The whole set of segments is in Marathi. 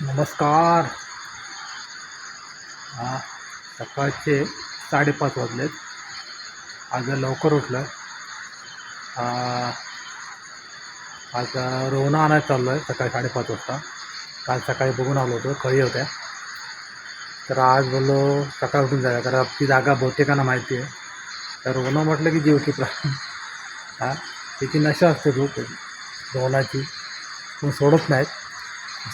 नमस्कार. हा सकाळचे साडेपाच वाजलेत. आज लवकर उठलं आज रोवणं आणायला चाललो आहे सकाळी साडेपाच वाजता. काल सकाळी बघून आलो होतो खळी होत्या. तर आज बोललो सकाळी उठून जाऊया कारण ती जागा बहुतेकांना माहिती आहे. तर रोवणं म्हटलं की जीवकी प्रा हां तिची नशा असते खूप. रोवणाची पण सोडत नाहीत.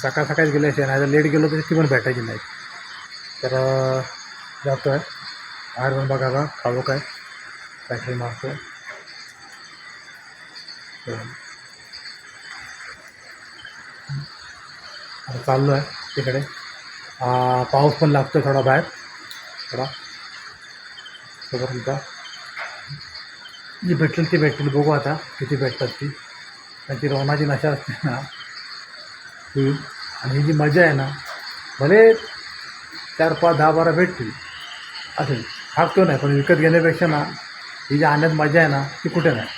सकाळ सकाळीच गेले असे नाही लेट गेलो तरी ती पण भेटायची नाही. तर जातो आहे बाहेर पण बघा आता खाऊ काय काहीतरी मारतो आता चाललो आहे तिकडे पाऊस पण लागतो थोडा बाहेर. थोडा. तोपर्यंत जी भेटतील ती भेटतील बघू आता किती भेटतात ती. पण ती रोनाची नशा असते ना. ही आणि ही जी मजा आहे ना भले चार पाच दहा बारा भेटतील असेल. हाकतो नाही पण विकत घेण्यापेक्षा ना ही जी आणण्यात मजा आहे ना ती कुठे नाही.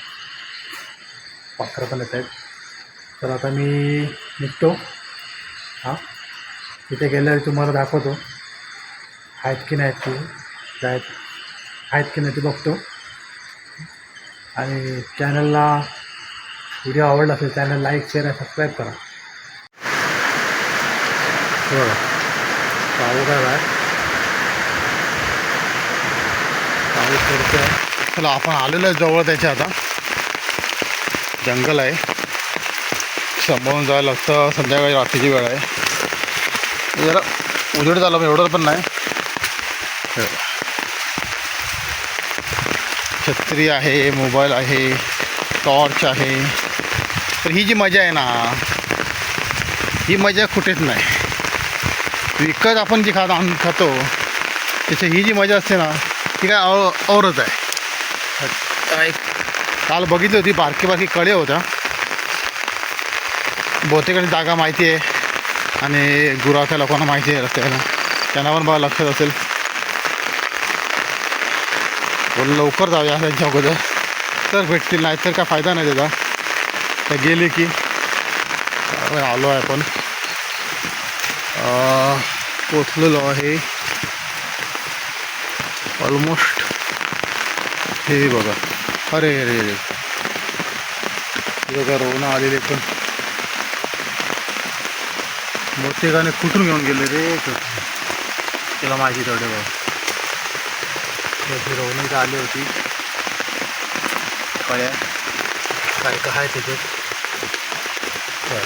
पाखरं पण येत आहेत. तर आता मी निघतो. हां? तिथे गेल्यावर तुम्हाला दाखवतो. आहेत की नाहीत की आहेत. आहेत की नाही ते बघतो. आणि चॅनलला व्हिडिओ आवडला असेल चॅनल लाईक शेअर आणि सबस्क्राईब करा. हे बघा पाऊ काय पाऊस पडतोय चला आपण आलेलो आहे जवळ त्याच्या आता. जंगल आहे. सांभाळून जायला लागतं. संध्याकाळी रात्रीची वेळ आहे. जरा उजेड झालं पण एवढं पण नाही. छत्री आहे मोबाईल आहे टॉर्च आहे. तर ही जी मजा आहे ना ही मजा कुठेच नाही. विकत आपण जी खात आण खातो त्याची ही जी मजा असते ना ती काय औ औरच आहे. काल बघितली होती बारकी बारकी कळे होत्या. बहुतेकांनी जागा माहिती आहे आणि गुराख्या लोकांना माहिती आहे रस्त्याला. त्यांना पण बघा लक्षात असेल. लवकर जाऊया त्यांच्या अगोदर. तर भेटतील नाही तर काय फायदा नाही त्याचा. त्या गेले की आलो आहे आपण. पोचलेलो आहे. ऑलमोस्ट हे बघा. अरे अरे अरे. बघा रोवणं आलेले पण. मोठे गाणे कुठून घेऊन गेले रे? तिला माहिती तेवढे बघा. रोवणी इथं आली होती. कळ्या काय काय आहे त्याच्यात बघ.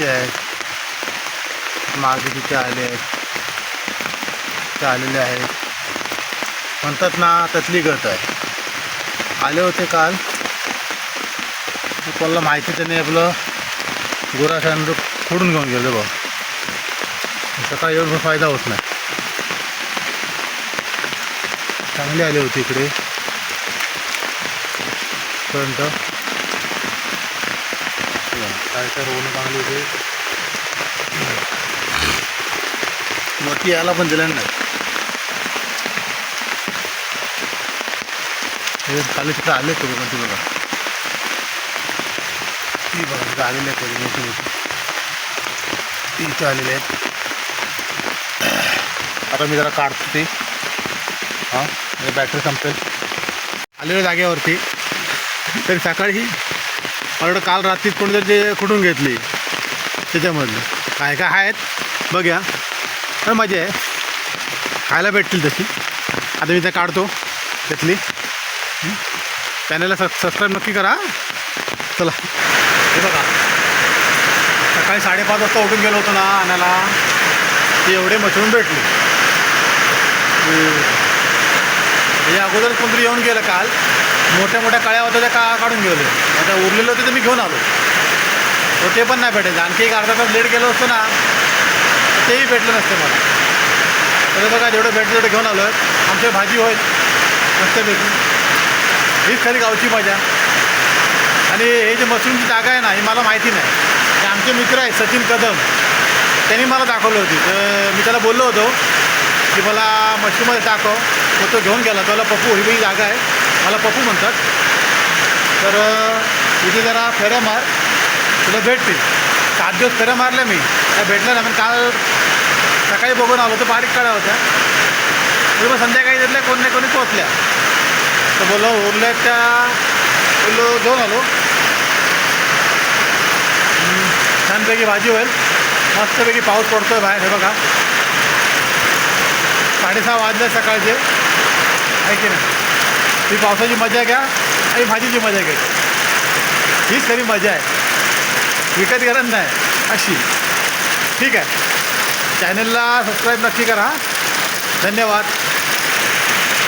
आहेत आहेत. मागे तिथे आले आहेत. तिथे आलेले आहेत. म्हणतात ना त्यातली गत आहे. आले होते काल. कोणाला माहिती त्याने आपलं. गुराख्यांचं फोडून घेऊन गेलं बघ. सकाळी एवढं फायदा होत नाही. चांगली आली होती इकडे. पर्यंत. काय काय रोवणं चांगली होती. मोठी याला पण दिलं नाही. खाली तिथं आले करू पण ती बघा ती बघा तिथं आलेले आहेत मोठी मोठी. ती इथं आलेले आहेत. आता मी जरा काढतो ते. हां बॅटरी संपेल. आलेल्या जागेवरती. तरी सकाळी मला काल रात्रीत कोणीतरी ते कुठून घेतली. त्याच्यामधलं. काय काय आहेत? बघ्या. तर मजा आहे. खायला भेटतील तशी. आता मी त्या काढतो. त्यातली. चॅनलला सब सबस्क्राईब नक्की करा. चला. हे बघा. सकाळी साडेपाच वाजता उठून गेलो होतो ना आणायला. ते एवढे मशरूम भेटले. या अगोदर कोणतरी येऊन गेलं काल. मोठ्या मोठ्या काळ्या होत्या त्या का काढून गेले आता उरलेलं होते तर मी घेऊन आलो. तर ते पण नाही भेटायचं. आणखी एक अर्धा तास लेट गेलो असतो ना तेही भेटलं नसतं मला. तर बघा जेवढं भेटलं तेवढं घेऊन आलो आमची भाजी होईल. मस्तपैकी. हीच खरी गावची मजा. आणि हे जे मशरूमची जागा आहे ना ही मला माहिती नाही. ते आमचे मित्र आहेत सचिन कदम. त्यांनी मला दाखवलं होती. तर मी त्याला बोललो होतो की मला मशरूममध्ये दाखव तो तो घेऊन गेला. त्याला पप्पू ही जागा आहे. मला पप्पू म्हणतात. तर इथे जरा फेऱ्या मार. तुला भेटतील. सात दिवस फेऱ्या मारल्या मी. त्या भेटल्या ना पण काल सकाळी बघून आलो तर बारीक काढा होत्या. तरी मग संध्याकाळी तिथल्या कोण नाही कोणी पोचल्या तर बोललो उरल्या त्या. बोललो घेऊन आलो. छानपैकी भाजी होईल. मस्तपैकी पाऊस पडतोय बाहेर. हे बघा. साडेसहा वाजले सकाळचे. आहे की नाही? ही पावसाची मजा घ्या आणि भाजीची मजा घ्या हीच खरी मजा आहे. विकत गरज नाही. अशी. ठीक आहे. चॅनलला सबस्क्राईब नक्की करा. धन्यवाद.